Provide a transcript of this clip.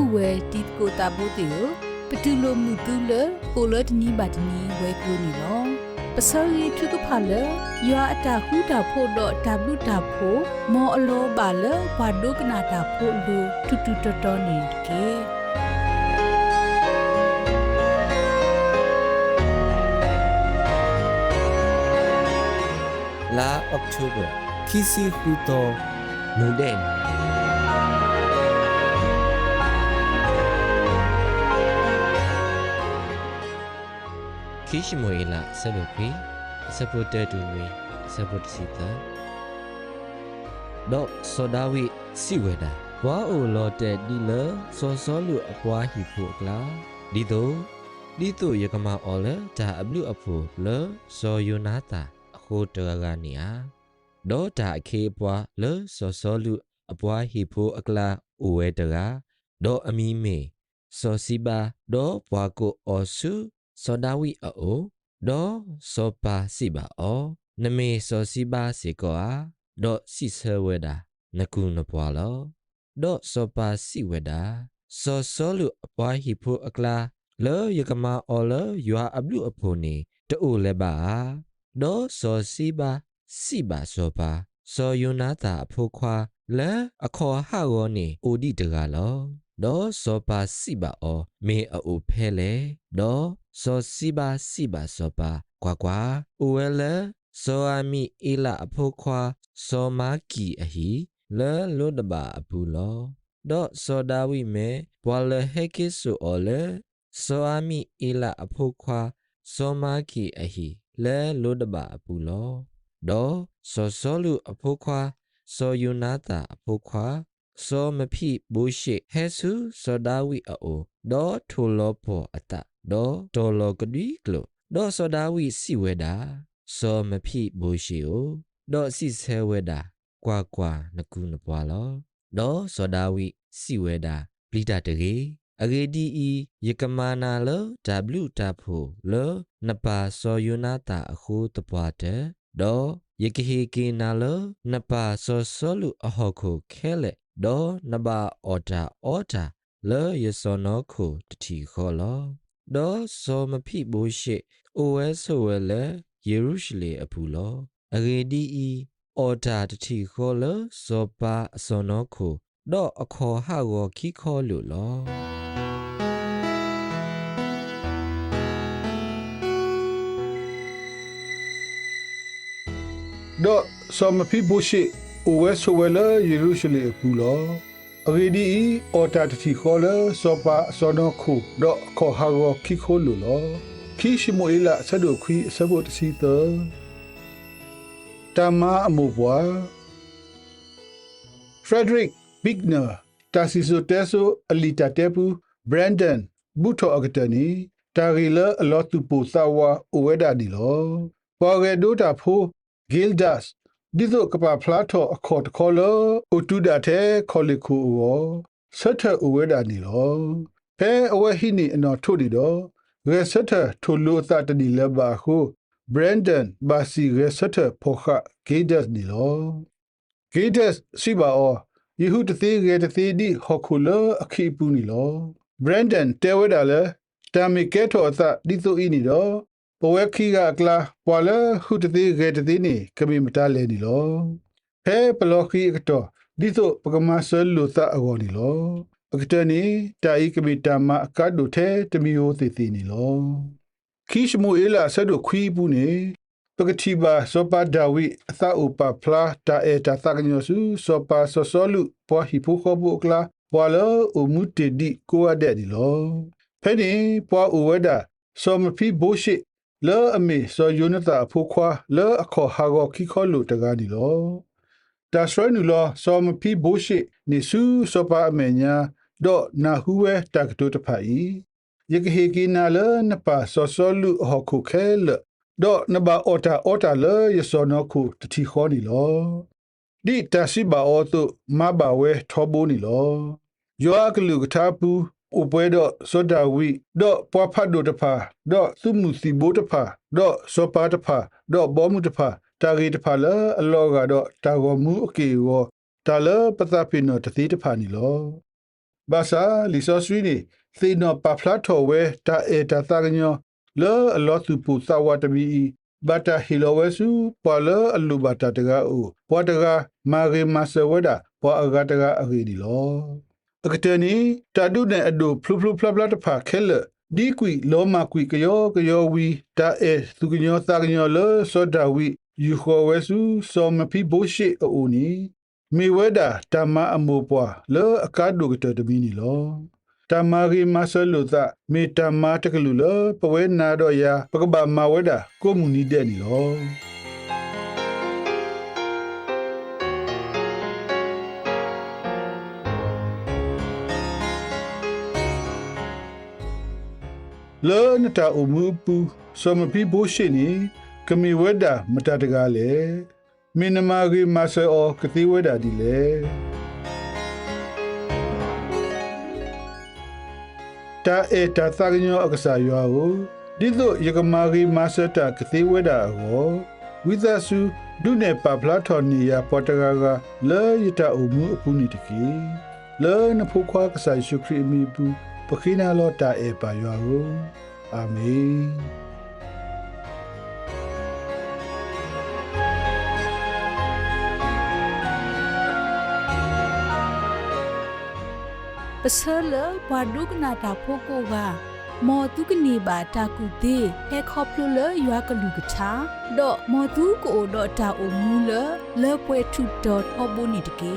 ဥဝဲတီကိုတာဘိုတေယပတူလိုမူတူလကိုလတနီဘတ်နီဝဲကလိုနီလောပစောရီထုကဖာလယောအတာဟူတာဖို့တော့တဘလူတာဖို့မောအလောပါလဘာဒုကနာတာဖို့လူတူတူတော်တော်နေကေလာအောက်တိုဘာခီစီဟူတိုနူဒန် ခီရှိမွေလာဆလုပီစပုတ်တဲတူမီစပုတ်စီတာတော့ဆိုဒါဝီစီဝေဒါဝါအိုလော်တဲဒီလစောစောလူအပွားဟီဖို့ကလာဒီတော့ဒီတို့ရကမအော်လဒါအဘလူအဖို့လောဇောယိုနာတာအခုတရကနီယာဒေါ်တာအခေပွားလောစောစောလူအပွားဟီဖို့အကလာအိုဝဲတရာဒေါ်အမီမေစောစီဘာဒေါ်ဘွာကိုအော်စု စောဒါဝီအိုဒေါ်စောပါစီဘာအောနမေစောစီဘာစေကောအာဒေါ်စီဆဝဲဒါနကုနပွာလောဒေါ်စောပါစီဝဲဒါစောစောလူအပွားဟီဖို့အကလာလောယကမာအော်လယွာအဘလူအဖို့နေတူလည်းပါဒေါ်စောစီဘာစီဘာစောပါစောယုနာတာအဖို့ခွာလဲအခေါ်ဟာရောနေအိုဒီတကလော ဒေါ်စောပါစီဘာအော်မေအိုဖဲလေဒေါ်စောစီဘာစီဘာစောပါကွာကွာအိုဝဲလဲစောအမီအီလာအဖို့ခွာစောမာကီအဟီလဲလွတ်တပါအပူလောဒေါ်စောဒါဝိမေဘွာလဟေကိဆူအော်လေစောအမီအီလာအဖို့ခွာစောမာကီအဟီလဲလွတ်တပါအပူလောဒေါ်စောစောလူအဖို့ခွာစောယူနာတာအဖို့ခွာ စောမဖိဘူရှိဟဲဆူစောဒါဝိအိုဒေါ်ထူလောပေါ်အတဒေါ်တော်လောကဒီကလိုဒေါ်စောဒါဝိစီဝဲတာစောမဖိဘူရှိအိုဒေါ်စီဆဲဝဲတာကွာကွာနကူနပွာလောဒေါ်စောဒါဝိစီဝဲတာပလီတာတကေအဂေဒီအီယကမာနာလ W တာဖိုလနပါစောယုနာတာအခုတပွားတဲ့ဒေါ်ယကဟေကေနာလနပါစောစောလူအဟောခုခဲလေ ဒေါ်နပါအော်တာအော်တာလေယစောနောခုတတိခောလောဒေါ်စောမဖိဘိုးရှိအိုဝဲဆိုဝဲလေယေရုရှလေအပူလောအဂေဒီအီအော်တာတတိခောလဇောပါအစောနောခုတော့အခေါ်ဟာကိုခိခောလူလောတော့ဆောမဖိဘိုရှိ အိုဝဲဆိုဝဲလာယေရုရှလင်ကူလောအဂေဒီအော်တာတတိခေါ်လာစောပါစောနခုတော့ခေါ်ဟာရောခိခိုလူလောခိရှိမိုအီလာဆဒုခွီဆဘတ်စီတတမအမှုဘွာဖရဒရစ်ဘစ်နာတာစီဆိုတဲဆိုအလီတာတေပူဘရန်ဒန်ဘူတိုအဂတနီတာဂီလာအလောတူပူသဝါအိုဝဲဒါဒီလောပေါ်ဂေဒိုတာဖိုဂီလ်ဒတ် ဒီဇိုကပဖလာထောအခေါ်တခေါ်လောအိုတူဒါတဲ့ခေါ်လီခုအောဆက်ထအဝဲဒါနီလောဖဲအဝဲဟိနီအနော်ထို့ဒီတော့ရဲဆက်ထထိုလိုသတဒီလဘာခုဘရန်ဒန်ဘာစီရဲဆက်ထဖိုခဂေဒတ်နီလောဂေဒတ်စီဘာအောယေဟုတသေးရဲတသေးဒီဟခုလအခီပူနီလောဘရန်ဒန်တဲဝဲဒါလေတာမီကဲထောအသဒီဆိုအီနီတော့ ပဝဲခီကကလာပွာလဟုတသေးရဲတသေးနီကမိမတလဲနီလောဖဲပလောခီကတော့ဒီဆိုပကမဆဲလူသအကောနီလောအကတနီတာဤကမိတာမအကတ်ဒုထဲတမီယိုသေသေနီလောခီရှမူအေလာဆဒုခွီဘူးနေပကတိဘာစောပါဒါဝိအသဥပဖလာတာအေတာသကညောစုစောပါစောစောလူပွားဟီဖူခောဘုကလာပွာလောအမှုတေဒီကိုအတဲ့ဒီလောဖဲနေပွားဥဝဒစောမဖီဘိုရှိ လောအမေစောယုနတာဖူခွာလောအခေါ်ဟာဂောခိခောလူတကားဒီလောဒါဆွဲနူလောစောမဖီဘိုရှိနေစုစောပါအမေညာဒေါနာဟူဝဲတကတုတဖိုင်ယကဟေကိနာလနပါစောစောလူဟခုခဲလဒေါနဘာအော်တာအော်တာလယစောနခုတတိခောနီလောဒီတရှိဘာအောတုမဘာဝဲထောဘိုနီလောယောကလူကထာပူ ဥပွဲတော့စောဒဝိတော့ပွားဖတ်တို့တဖာတော့သူမှုစီဘိုးတဖာတော့စောပါတဖာတော့ဘောမှုတဖာတာဂီတဖာလာအလောကတော့တာဂောမှုအကေရောတာလပသပိနောတတိတဖာနီလောဘာသာလီဆိုစရီနီသေနောပဖလာထောဝဲတာအေတာတာကညောလောအလောသူပူသဝတမီဘာတာဟီလိုဝဲစုပေါ်လောအလူဘာတာတကာအိုပေါ်တကာမာဂေမဆဝဒပေါ်အဂတကာအဂီဒီလော အကတနီတာဒုနဲ့အဒိုဖလူဖလူဖလဖလတဖာခဲလဒီကွီလောမကွီကယောကယောဝီတာအေသူကညောတာကညောလောစောဒဝီယူခေါ်ဝဲစုစောမဖီဘိုရှိအိုနီမေဝဒတမအမိုပွားလောအကာဒုကတတမီနီလောတမဂီမဆလုသမေတမတကလူလောပဝဲနာတော့ယာပကဘာမဝဒကိုမူနီတဲ့နီလော လောနတာအမှုပူစမပီဘိုရှိနီကမီဝဒမတတကားလေမင်းနမဂီမဆောကတိဝဒဒီလေတာအေတာသကညောအကစားယောဟုဒီတို့ယကမာဂီမဆတာကတိဝဒအောဝိသဆုဒုနေပပလာထော်နီယာပေါ်တဂါကလေယတာအမှုအပူနီတကီလေနဖို့ခွာကစားရှုခရီမီပူပခိနာလောတာအေပါယောဟုအာမင်ပစလဘွာဒုကနာတာဖိုကိုကမောတုကနေပါတာကူသေးဟဲခေါပလိုလရွာကလူကချာတော့မောတုကိုတော့တာအုံမူလလေပွဲထုတော့ဟောဘိုနီတကေ